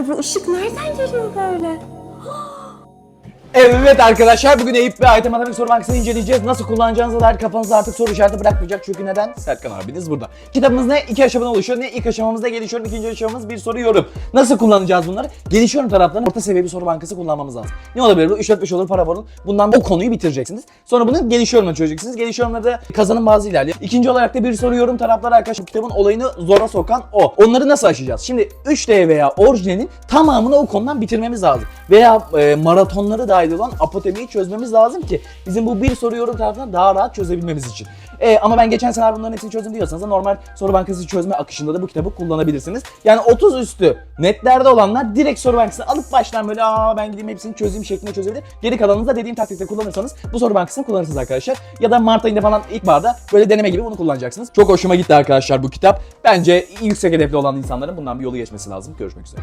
Ay bu ışık nereden geliyor böyle? Evet arkadaşlar bugün Eyüp ve Aytem Matematik Soru Bankası'nı inceleyeceğiz. Nasıl kullanacağınıza dair kafanızda artık soru işareti bırakmayacak. Çünkü neden? Serkan abiniz burada. Kitabımız ne? İki aşamadan oluşuyor. Ne? İlk aşamamızda gelişiyorum. ikinci aşamamız bir soru yorum. Nasıl kullanacağız bunları? Gelişiyorum taraflarını orta seviye bir soru bankası kullanmamız lazım. Ne olabilir bu? 3-4-5 olur para olur. Bundan o konuyu bitireceksiniz. Sonra bunu gelişiyorumla çözeceksiniz. Gelişiyorumlarda kazanım bazı ilerliyor. İkinci olarak da bir soru yorum tarafları arkadaşlar kitabın olayını zora sokan o. Onları nasıl aşacağız? Şimdi 3D veya orijinalin tamamını o konudan bitirmemiz lazım. Veya e, maratonları dahil olan apotemiyi çözmemiz lazım ki bizim bu bir soru yorum tarafından daha rahat çözebilmemiz için. E, ama ben geçen sene bunların hepsini çözdüm diyorsanız da normal soru bankası çözme akışında da bu kitabı kullanabilirsiniz. Yani 30 üstü netlerde olanlar direkt soru bankasını alıp baştan böyle aa ben gideyim hepsini çözeyim şeklinde çözebilir. Geri kalanını da dediğim taktikte kullanırsanız bu soru bankasını kullanırsınız arkadaşlar. Ya da Mart ayında falan ilk barda böyle deneme gibi bunu kullanacaksınız. Çok hoşuma gitti arkadaşlar bu kitap. Bence yüksek hedefli olan insanların bundan bir yolu geçmesi lazım. Görüşmek üzere.